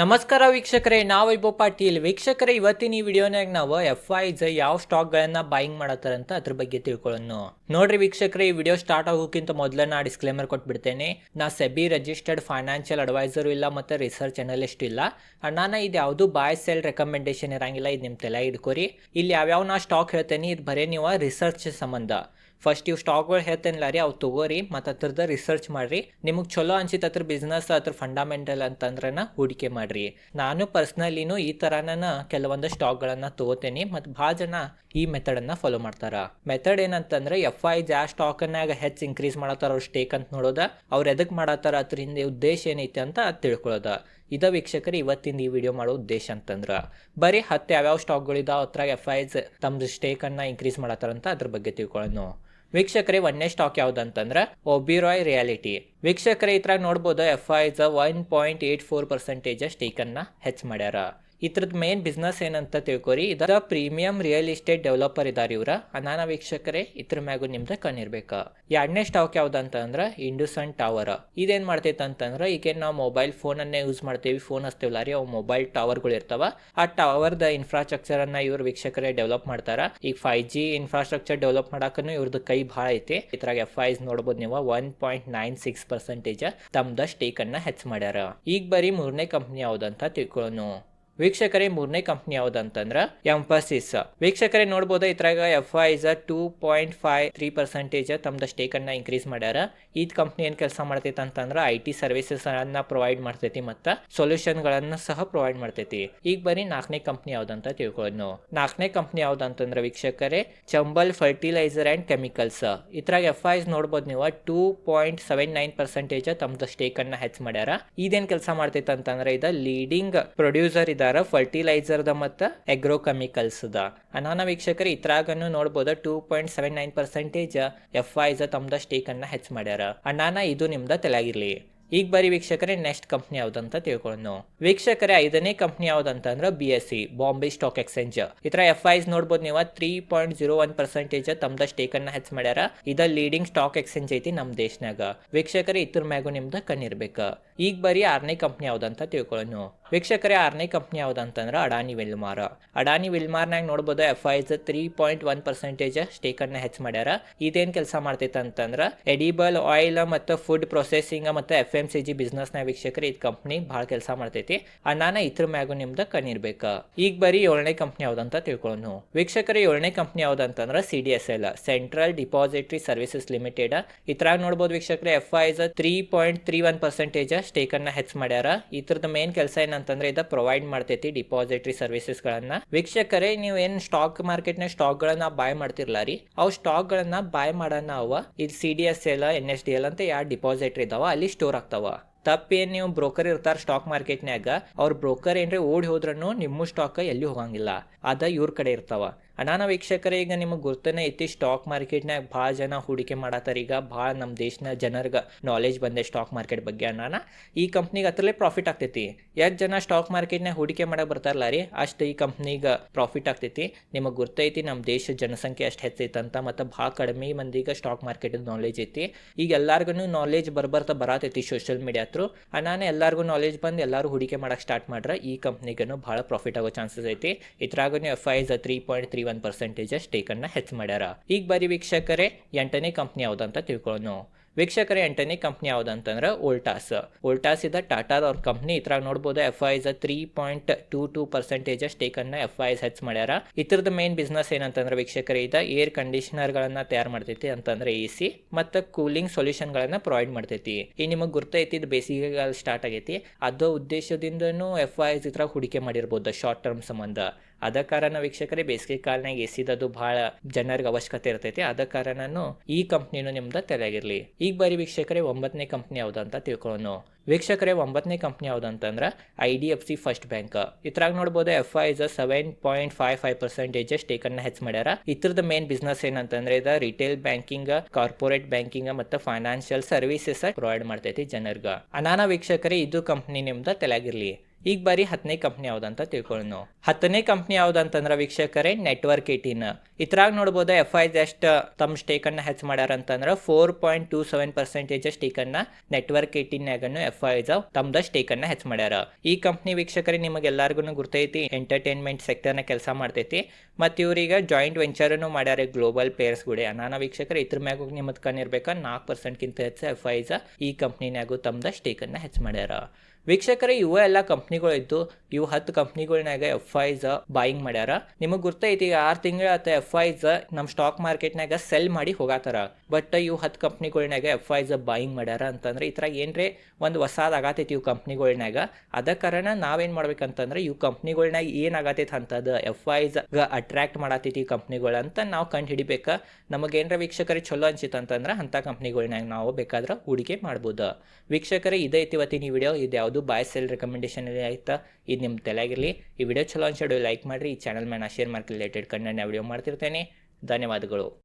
ನಮಸ್ಕಾರ ವೀಕ್ಷಕರೇ, ನಾವು ವೈಭವ್ ಪಾಟೀಲ್. ವೀಕ್ಷಕರೇ, ಇವತ್ತಿನ ಈ ವಿಡಿಯೋನಾಗ ನಾವು ಎಫ್ ಐ ಜೈ ಯಾವ ಸ್ಟಾಕ್ಗಳನ್ನ ಬಾಯಿಂಗ್ ಮಾಡತ್ತಾರಂತ ಅದ್ರ ಬಗ್ಗೆ ತಿಳ್ಕೊಳ್ಳೋಣ. ನೋಡ್ರಿ ವೀಕ್ಷಕರೇ, ಈ ವಿಡಿಯೋ ಸ್ಟಾರ್ಟ್ ಆಗೋಕ್ಕಿಂತ ಮೊದಲ ನಾ ಡಿಸ್ಕ್ಲೇಮರ್ ಕೊಟ್ಬಿಡ್ತೇನೆ. ನಾ ಸೆಬಿ ರಿಜಿಸ್ಟರ್ಡ್ ಫೈನಾನ್ಷಿಯಲ್ ಅಡ್ವೈಸರು ಇಲ್ಲ ಮತ್ತು ರಿಸರ್ಚ್ ಅನಲಿಸ್ಟ್ ಇಲ್ಲ. ಅಣ್ಣಾನ ಇದು ಯಾವುದು ಬಾಯ್ ಸೆಲ್ ರೆಕಮೆಂಡೇಶನ್ ಇರಂಗಿಲ್ಲ, ಇದು ನಿಮ್ಮ ತಲೆ ಇಡ್ಕೋರಿ ಇಲ್ಲಿ ಯಾವ್ಯಾವ ನಾ ಸ್ಟಾಕ್ ಹೇಳ್ತೇನೆ, ಇದು ಬರೀ ನೀವು ರಿಸರ್ಚ್ ಸಂಬಂಧ. ಫಸ್ಟ್ ಇವು ಸ್ಟಾಕ್ಗಳು ಹೇಳ್ತೇನಿಲ್ಲ ರೀ ಅವು ತಗೋರಿ, ಮತ್ತು ಅದ್ರದ್ದು ರಿಸರ್ಚ್ ಮಾಡ್ರಿ. ನಿಮಗೆ ಚಲೋ ಅನ್ಸಿತ್ತು ಅದ್ರ ಬಿಸ್ನೆಸ್ ಅದ್ರ ಫಂಡಮೆಂಟಲ್ ಅಂತಂದ್ರನ ಹೂಡಿಕೆ ಮಾಡ್ರಿ. ನಾನು ಪರ್ಸ್ನಲಿನೂ ಈ ಥರನ ಕೆಲವೊಂದು ಸ್ಟಾಕ್ಗಳನ್ನು ತೊಗೋತೇನೆ, ಮತ್ತು ಭಾಳ ಜನ ಈ ಮೆಥಡನ್ನು ಫಾಲೋ ಮಾಡ್ತಾರೆ. ಮೆಥಡ್ ಏನಂತಂದ್ರೆ ಎಫ್ ಐ ಜಾ ಸ್ಟಾಕನ್ನಾಗ ಹೆಚ್ಚು ಇನ್ಕ್ರೀಸ್ ಮಾಡತ್ತಾರ ಅವ್ರ ಸ್ಟೇಕ್ ಅಂತ ನೋಡೋದ, ಅವ್ರು ಎದಕ್ಕೆ ಮಾಡತ್ತಾರ ಅದ್ರ ಹಿಂದೆ ಉದ್ದೇಶ ಏನೈತೆ ಅಂತ ಅದು ತಿಳ್ಕೊಳ್ಳೋದ ಇದ ವೀಕ್ಷಕರು ಇವತ್ತಿನ ಈ ವಿಡಿಯೋ ಮಾಡೋ ಉದ್ದೇಶ ಅಂತಂದ್ರೆ, ಬರೀ ಹತ್ತು ಯಾವ್ಯಾವ ಸ್ಟಾಕ್ಗಳಿದಾವೆ ಅದ್ರಾಗ ಎಫ್ ಐಸ್ ಸ್ಟೇಕ್ ಸ್ಟೇಕನ್ನು ಇನ್ಕ್ರೀಸ್ ಮಾಡತ್ತಾರಂತ ಅದ್ರ ಬಗ್ಗೆ ತಿಳ್ಕೊಳ್ಳೋಣ ವೀಕ್ಷಕರೇ, ಒಂದನೇ ಸ್ಟಾಕ್ ಯಾವ್ದಂತಂದ್ರೆ ಒಬಿರಾಯ್ ರಿಯಾಲಿಟಿ ವೀಕ್ಷಕರೇ, ಇದ್ರಾಗ ನೋಡ್ಬೋದು F IIs one point eight four percentage ಸ್ಟೇಕನ್ನು ಹೆಚ್ಚು ಮಾಡ್ಯಾರ. ಇದ್ರದ್ದು ಮೇನ್ ಬಿಸ್ನೆಸ್ ಏನಂತ ತಿಳ್ಕೊರಿ ಇದರ ಪ್ರೀಮಿಯಂ ರಿಯಲ್ ಎಸ್ಟೇಟ್ ಡೆವಲಪರ್ ಇದಾರೆ ಇವ್ರ. ಅನಾನ ವೀಕ್ಷಕರೇ, ಇದ್ರ ಮ್ಯಾಗು ನಿಮ್ದ ಕಣ್ಣಿರ್ಬೇಕ. ಎರಡನೇ ಸ್ಟಾಕ್ ಯಾವ್ದಂತಂದ್ರ ಇಂಡುಸನ್ ಟವರ್ ಇದೇನ್ ಮಾಡ್ತೈತೆ ಅಂತಂದ್ರ ಈಗ ನಾವು ಮೊಬೈಲ್ ಫೋನನ್ನೇ ಯೂಸ್ ಮಾಡ್ತೀವಿ ಫೋನ್ ಹಚ್ತೇವಲ್ಲ ರೀ, ಅವು ಮೊಬೈಲ್ ಟವರ್ಗಳು ಇರ್ತಾವ. ಆ ಟವರ್ ದ ಇನ್ಫ್ರಾಸ್ಟ್ರಕ್ಚರ್ ಅನ್ನ ಇವ್ರ ವೀಕ್ಷಕರೇ ಡೆವಲಪ್ ಮಾಡ್ತಾರ. ಈಗ ಫೈವ್ ಜಿ ಇನ್ಫ್ರಾಸ್ಟ್ರಕ್ಚರ್ ಡೆವಲಪ್ ಮಾಡಾಕನು ಇವ್ರದ್ದು ಕೈ ಬಹಳ ಐತಿ. ಇದ್ರಾಗ ಎಫ್ ಐಸ್ ನೋಡ್ಬೋದು ನೀವು one point nine six percentage ತಮ್ದ ಸ್ಟೇಕ್ ಅನ್ನ ಹೆಚ್ಚು ಮಾಡ್ಯಾರ. ಈಗ ಬರೀ ಮೂರನೇ ಕಂಪ್ನಿ ಯಾವ್ದಂತ ತಿಳ್ಕೊಳ್ಳೋಣ ವೀಕ್ಷಕರೇ, ಮೂರನೇ ಕಂಪ್ನಿ ಯಾವ್ದಂತಂದ್ರ ಎಂಫಸಿಸ್ ವೀಕ್ಷಕರೇ ನೋಡಬಹುದು ಇದ್ರಾಗ F IIs two point five three percentage ತಮ್ದು ಸ್ಟೇಕ್ ಅನ್ನ ಇನ್ಕ್ರೀಸ್ ಮಾಡ್ಯಾರ. ಈ ಕಂಪ್ನಿ ಏನ್ ಕೆಲಸ ಮಾಡ್ತೈತೆ ಅಂತಂದ್ರ ಐ ಟಿ ಸರ್ವಿಸಸ್ ಅನ್ನ ಪ್ರೊವೈಡ್ ಮಾಡ್ತೈತಿ ಮತ್ತ ಸೊಲ್ಯೂಷನ್ ಗಳನ್ನ ಸಹ ಪ್ರೊವೈಡ್ ಮಾಡ್ತೈತಿ. ಈಗ ಬರೀ ನಾಲ್ಕನೇ ಕಂಪ್ನಿ ಯಾವ್ದಂತ ತಿಳ್ಕೊಳ್ಳೋದು ನಾವು ನಾಲ್ಕನೇ ಕಂಪ್ನಿ ಯಾವ್ದಂತಂದ್ರ ವೀಕ್ಷಕರೇ, ಚಂಬಲ್ ಫರ್ಟಿಲೈಸರ್ ಅಂಡ್ ಕೆಮಿಕಲ್ಸ್ ಇದ್ರಾಗ ಎಫ್ ಐಸ್ ನೋಡ್ಬೋದು ನೀವು two point seven nine percentage ತಮ್ದು ಸ್ಟೇಕ್ ಅನ್ನ ಹೆಚ್ಚು ಮಾಡ್ಯಾರ. ಇದೇನ್ ಕೆಲಸ ಮಾಡ್ತೈತೆ ಅಂತಂದ್ರೆ ಇದ ಲೀಡಿಂಗ್ ಪ್ರೊಡ್ಯೂಸರ್ ಇದಾರ ಫರ್ಟಿಲೈಸರ್ ದ ಮತ್ತ ಎಗ್ರೋ ದ. ಅನಾನ ವೀಕ್ಷಕರು ಇತ್ರಾಗನ್ನು ನೋಡ್ಬೋದು two point seven nine percentage F IIs ತಮ್ಮದ stake ಅನ್ನ ಹೆಚ್ಚು ಮಾಡ್ಯಾರ. ಅನಾನ ಇದು ನಿಮ್ದ ತಲೆಯಾಗಿರ್ಲಿ. ಈಗ ಬರೀ ವೀಕ್ಷಕರೇ ನೆಕ್ಸ್ಟ್ ಕಂಪ್ನಿ ಯಾವ್ದಂತ ತಿಳ್ಕೊಳ್ಳೋಣ ವೀಕ್ಷಕರೇ, ಐದನೇ company ಯಾವ್ದಂತಂದ್ರೆ B S C Bombay stock exchange ಇತರ ಎಫ್ ಐಸ್ ನೋಡ್ಬೋದು ನೀವು three point zero one percentage ತಮ್ದ ಸ್ಟೇಕ್ ಅನ್ನ ಹೆಚ್ಚು ಮಾಡ್ಯಾರ. ಇದ ಲೀಡಿಂಗ್ ಸ್ಟಾಕ್ ಎಕ್ಸ್ಚೇಂಜ್ ಐತಿ ನಮ್ ದೇಶನಾಗ ವೀಕ್ಷಕರೇ ಇದ್ರ ಮ್ಯಾಗು ನಿಮ್ದ ಕಣ್ಣಿರ್ಬೇಕ. ಈಗ ಬರೀ ಆರನೇ ಕಂಪ್ನಿ ಯಾವ್ದಂತ ತಿಳ್ಕೊಳ್ಳೋಣ ವೀಕ್ಷಕರೇ, ಆರನೇ ಕಂಪ್ನಿ ಯಾವುದಂತಂದ್ರೆ ಅಡಾನಿ ವಿಲ್ಮಾರ್. ಅಡಾನಿ ವಿಲ್ಮಾರ್ನಾಗ ನೋಡ್ಬೋದು F IIs three point one percentage stake ಅನ್ನ ಹೆಚ್ಚು ಮಾಡ್ಯಾರ. ಇದೇನ್ ಕೆಲಸ ಮಾಡ್ತೈತೆ ಅಂತಂದ್ರೆ ಎಡಿಬಲ್ ಆಯಿಲ್ ಮತ್ತು ಫುಡ್ ಪ್ರೊಸೆಸಿಂಗ್ ಮತ್ತು ಎಫ್ ಎಂ ಸಿ ಜಿ ಬಿಸ್ನೆಸ್ನ ವೀಕ್ಷಕರು, ಇದು ಕಂಪ್ನಿ ಭಾಳ ಕೆಲಸ ಮಾಡ್ತೈತಿ. ಅಣ್ಣಾನ ಇದ್ರ ಮ್ಯಾಗು ನಿಮ್ದು ಕಣ್ಣಿರ್ಬೇಕ. ಈಗ ಬರೀ ಏಳನೇ ಕಂಪ್ನಿ ಯಾವುದಂತ ತಿಳ್ಕೊಳ್ಳೋಣ ವೀಕ್ಷಕರ, ಏಳನೇ company ಯಾವುದಂತಂದ್ರೆ C D S L central depository services limited ಇದ್ರಾಗ ನೋಡ್ಬೋದು ವೀಕ್ಷಕರೇ F I three point three one percentage stake ಅನ್ನ ಹೆಚ್ಚು ಮಾಡ್ಯಾರ. ಇದ್ರದ್ದು ಮೇನ್ ಕೆಲಸ ಏನಂತಂದ್ರೆ ಇದ ಪ್ರೊವೈಡ್ ಮಾಡ್ತೈತಿ ಡಿಪಾಸಿಟರಿ ಸರ್ವಿಸಸ್ ಗಳನ್ನ. ವೀಕ್ಷಕರೇ, ನೀವು ಏನ್ ಸ್ಟಾಕ್ ಮಾರ್ಕೆಟ್ನ ಸ್ಟಾಕ್ ಗಳನ್ನ ಬಾಯ್ ಮಾಡ್ತಿರ್ಲ ರೀ? ಅವು ಸ್ಟಾಕ್ ಗಳನ್ನ ಬಾಯ್ ಮಾಡೋಣ ಅವ. ಇದು C D S L N S D L ಅಂತ ಯಾರ ಡಿಪಾಸಿಟ್ರಿ ಇದಾವ, ಅಲ್ಲಿ ಸ್ಟೋರ್ ಆಗ್ತಾವ. ತಪ್ಪೇನು ನೀವು ಬ್ರೋಕರ್ ಇರ್ತಾರ ಸ್ಟಾಕ್ ಮಾರ್ಕೆಟ್ನ್ಯಾಗ ಅವ್ರ ಬ್ರೋಕರ್ ಏನ್ರಿ ಓಡಿ ಹೋದ್ರೂ ನಿಮ್ಮ ಸ್ಟಾಕ್ ಎಲ್ಲಿ ಹೋಗಂಗಿಲ್ಲ. ಅದ ಇವ್ರ ಕಡೆ ಇರ್ತಾವ. ಅನಾನ ವೀಕ್ಷಕರೇ, ಈಗ ನಿಮಗೆ ಗುರ್ತನೇ ಐತಿ ಸ್ಟಾಕ್ ಮಾರ್ಕೆಟ್ನಾಗ ಭಾಳ ಜನ ಹೂಡಿಕೆ ಮಾಡತ್ತಾರ ಈಗ ಭಾಳ ನಮ್ಮ ದೇಶನ ಜನರಿಗೆ ನಾಲೆಜ್ ಬಂದೆ ಸ್ಟಾಕ್ ಮಾರ್ಕೆಟ್ ಬಗ್ಗೆ ಅನ್ನಾನ ಈ ಕಂಪ್ನಿಗೆ ಅದರಲ್ಲೇ ಪ್ರಾಫಿಟ್ ಆಗ್ತೈತಿ. ಎಷ್ಟು ಜನ ಸ್ಟಾಕ್ ಮಾರ್ಕೆಟ್ನಾಗ ಹೂಡಿಕೆ ಮಾಡಕ್ಕೆ ಬರ್ತಾರಲ್ಲ ರೀ ಅಷ್ಟು ಈ ಕಂಪ್ನಿಗೆ ಪ್ರಾಫಿಟ್ ಆಗ್ತೈತಿ. ನಿಮಗೆ ಗುರ್ತೈತಿ ನಮ್ಮ ದೇಶದ ಜನಸಂಖ್ಯೆ ಅಷ್ಟು ಹೆಚ್ಚೈತೆ ಅಂತ, ಮತ್ತು ಭಾಳ ಕಡಿಮೆ ಮಂದಿಗೆ ಸ್ಟಾಕ್ ಮಾರ್ಕೆಟ್ ನಾಲೆಜ್ ಐತಿ. ಈಗ ಎಲ್ಲರಿಗೂ ನಾಲೆಜ್ ಬರ್ಬರ್ತಾ ಬರತೈತಿ ಸೋಷಿಯಲ್ ಮೀಡಿಯಾ ಥ್ರೂ ಅನಾನೇ ಎಲ್ಲರಿಗೂ ನಾಲೆಜ್ ಬಂದು ಎಲ್ಲರೂ ಹೂಡಿಕೆ ಮಾಡಕ್ಕೆ ಸ್ಟಾರ್ಟ್ ಮಾಡ್ರೆ, ಈ ಕಂಪ್ನಿಗೂ ಭಾಳ ಪ್ರಾಫಿಟ್ ಆಗೋ ಚಾನ್ಸಸ್ ಐತಿ. ಇದ್ರಾಗೂ F IIs three point three one percentage ಟೇಕನ್ನ ಹೆಚ್ಚು ಮಾಡ್ಯಾರ. ಈಗ ಬರೀ ವೀಕ್ಷಕರೇ ಎಂಟನೇ ಕಂಪ್ನಿ ಯಾವ್ದಂತ ತಿಳ್ಕೊಳ್ಳೋಣ ವೀಕ್ಷಕರ ಎಂಟನೇ ಕಂಪ್ನಿ ಯಾವ್ದಂತಂದ್ರೆ ಓಲ್ಟಾಸ್ ಓಲ್ಟಾಸ್ ಇದ ಟಾಟಾದವ್ರ ಕಂಪ್ನಿ ಇದ್ರಾಗ ನೋಡ್ಬೋದು F IIs three point two two percentage ಸ್ಟೇಕನ್ನು F IIs ಹೆಚ್ಚು ಮಾಡ್ಯಾರ. ಇತರದ ಮೇನ್ ಬಿಸ್ನೆಸ್ ಏನಂತಂದ್ರೆ ವೀಕ್ಷಕರ ಇದ ಏರ್ ಕಂಡೀಷನರ್ಗಳನ್ನ ತಯಾರು ಮಾಡ್ತೈತಿ ಅಂತಂದ್ರೆ ಎ ಸಿ ಮತ್ತು ಕೂಲಿಂಗ್ ಸೊಲ್ಯೂಷನ್ಗಳನ್ನ ಪ್ರೊವೈಡ್ ಮಾಡ್ತೈತಿ. ಈ ನಿಮಗೆ ಗುರ್ತೈತಿ ಇದು ಬೇಸಿಗೆ ಸ್ಟಾರ್ಟ್ ಆಗೈತಿ. ಅದೋ ಉದ್ದೇಶದಿಂದನೂ ಎಫ್ ಐಸ್ ಇದ್ರಾಗ ಹೂಡಿಕೆ ಮಾಡಿರ್ಬೋದು ಶಾರ್ಟ್ ಟರ್ಮ್ ಸಂಬಂಧ. ಅದ ಕಾರಣ ವೀಕ್ಷಕರೇ, ಬೇಸಿಗೆ ಕಾಲನಾಗ ಎಸಿದದು ಬಹಳ ಜನರಿಗೆ ಅವಶ್ಯಕತೆ ಇರ್ತೈತಿ. ಅದ ಕಾರಣನು ಈ ಕಂಪ್ನಿನೂ ನಿಮ್ದು ತೆರೆಯಾಗಿರ್ಲಿ ಈಗ ಬರೀ ವೀಕ್ಷಕರೇ ಒಂಬತ್ತನೇ ಕಂಪ್ನಿ ಯಾವ್ದಂತ ತಿಳ್ಕೊಳ್ಳೋಣ ವೀಕ್ಷಕರೇ ಒಂಬತ್ತನೇ company ಯಾವ್ದಂತಂದ್ರೆ I D F C first bank. ಇದ್ರಾಗ ನೋಡ್ಬೋದು F I Is seven point five five percentage ಸ್ಟೇಕನ್ನು ಹೆಚ್ಚು ಮಾಡ್ಯಾರ. ಇದ್ರದ್ದು ಮೇನ್ ಬಿಸ್ನೆಸ್ ಏನಂತಂದ್ರೆ ಇದು ರಿಟೇಲ್ ಬ್ಯಾಂಕಿಂಗ್ ಕಾರ್ಪೊರೇಟ್ ಬ್ಯಾಂಕಿಂಗ್ ಮತ್ತು ಫೈನಾನ್ಷಿಯಲ್ ಸರ್ವಿಸಸ್ ಪ್ರೊವೈಡ್ ಮಾಡ್ತೈತಿ ಜನರ್ಗ. ಅನಾನ ವೀಕ್ಷಕರೇ, ಇದು ಕಂಪ್ನಿ ನಿಮ್ದ ತೆಲಾಗಿರ್ಲಿ ಈಗ ಬಾರಿ ಹತ್ತನೇ ಕಂಪ್ನಿ ಯಾವ್ದಂತ ತಿಳ್ಕೊಳ್ಳೋಣ ಹತ್ತನೇ ಕಂಪ್ನಿ ಯಾವ್ದಂತಂದ್ರೆ ವೀಕ್ಷಕರೇ ನೆಟ್ವರ್ಕ್ ಏಟೀನ್ ಇದ್ರಾಗ ನೋಡ್ಬೋದು ಎಫ್ ಐ ಎಷ್ಟು ತಮ್ಮ ಸ್ಟೇಕ್ ಅನ್ನ ಹೆಚ್ಚು ಮಾಡ್ಯಾರ ಅಂತಂದ್ರೆ four point two seven percentage ಸ್ಟೇಕನ್ನು network ಏಟೀನ್ಯಾಗನು ಎಫ್ ಐಸ್ ತಮ್ದ ಸ್ಟೇಕನ್ನು ಹೆಚ್ಚು ಮಾಡ್ಯಾರ. ಈ ಕಂಪ್ನಿ ವೀಕ್ಷಕರೇ ನಿಮಗೆ ಎಲ್ಲರಿಗೂ ಗುರ್ತೈತಿ ಎಂಟರ್ಟೈನ್ಮೆಂಟ್ ಸೆಕ್ಟರ್ನ ಕೆಲಸ ಮಾಡ್ತೈತಿ, ಮತ್ತು ಇವ್ರೀಗ ಜಾಯಿಂಟ್ ವೆಂಚರನ್ನು ಮಾಡ್ಯಾರ ಗ್ಲೋಬಲ್ ಪೇರ್ಸ್ ಗುಡೆ. ಅನಾನ ವೀಕ್ಷಕರು ಇದ್ರ ಮ್ಯಾಗ ನಿಮ್ಮದು ಕಣ್ಣಿರ್ಬೇಕಾ ನಾಲ್ಕು ಪರ್ಸೆಂಟ್ಗಿಂತ ಹೆಚ್ಚು ಎಫ್ ಐಸ ಈ ಕಂಪ್ನಿನಾಗೂ ತಮ್ದ ಸ್ಟೇಕನ್ನು ಹೆಚ್ಚು ಮಾಡ್ಯಾರ. ವೀಕ್ಷಕರೇ, ಇವು ಎಲ್ಲ ಕಂಪ್ನಿಗಳು ಇದ್ದು ಇವು ಹತ್ತು ಕಂಪ್ನಿಗಳ್ನಾಗ ಎಫ್ ಐಸ್ ಬಾಯಿಂಗ್ ಮಾಡ್ಯಾರ. ನಿಮಗೆ ಗೊತ್ತೈತಿ ಈಗ ಆರು ತಿಂಗಳ ಅಥವಾ ಎಫ್ ಐಸ್ ನಮ್ಮ ಸ್ಟಾಕ್ ಮಾರ್ಕೆಟ್ನಾಗ ಸೆಲ್ ಮಾಡಿ ಹೋಗಾತಾರ. ಬಟ್ ಇವು ಹತ್ತು ಕಂಪ್ನಿಗಳ್ನಾಗ ಎಫ್ ಐಸ್ ಬಾಯಿಂಗ್ ಮಾಡ್ಯಾರ ಅಂತಂದ್ರೆ ಈ ಥರ ಏನ್ರೇ ಒಂದು ಹೊಸಾದ್ ಇವು ಕಂಪ್ನಿಗಳ್ನಾಗ. ಅದ ಕಾರಣ ನಾವೇನ್ ಮಾಡ್ಬೇಕಂತಂದ್ರೆ, ಇವು ಕಂಪ್ನಿಗಳ್ನಾಗ ಏನಾಗತೈತಿ ಅಂತದ ಎಫ್ ಐಸ್ ಅಟ್ರಾಕ್ಟ್ ಮಾಡತೈತಿ ಈ ಕಂಪ್ನಿಗಳು ಅಂತ ನಾವು ಕಂಡು ಹಿಡಿಬೇಕಾ ನಮಗೇನರ ವೀಕ್ಷಕರಿಗೆ ಚಲೋ ಅನ್ಸಿತ್ತು ಅಂತಂದ್ರೆ ಅಂಥ ಕಂಪ್ನಿಗಳ್ನಾಗ ನಾವು ಬೇಕಾದ್ರೆ ಹೂಡಿಕೆ ಮಾಡ್ಬೋದು. ವೀಕ್ಷಕರೇ, ಇದೇ ಐತಿ ಇವತ್ತಿನ ಈ ವಿಡಿಯೋ ಇದು ಯಾವುದು ಬಾಯ್ ಸೆಲ್ ರೆಕಮೆಂಡೇಶನ್ ಆಯ್ತಾ? ಇದು ನಿಮ್ಮ ತಲೆಯಾಗಿರಲಿ. ಈ ವಿಡಿಯೋ ಚಲೋ ಅನ್ಸೋಡು ಲೈಕ್ ಮಾಡಿರಿ. ಈ ಚಾನಲ್ ಮೇಲೆ share market related content video ಮಾಡ್ತಿರ್ತೇನೆ. ಧನ್ಯವಾದಗಳು.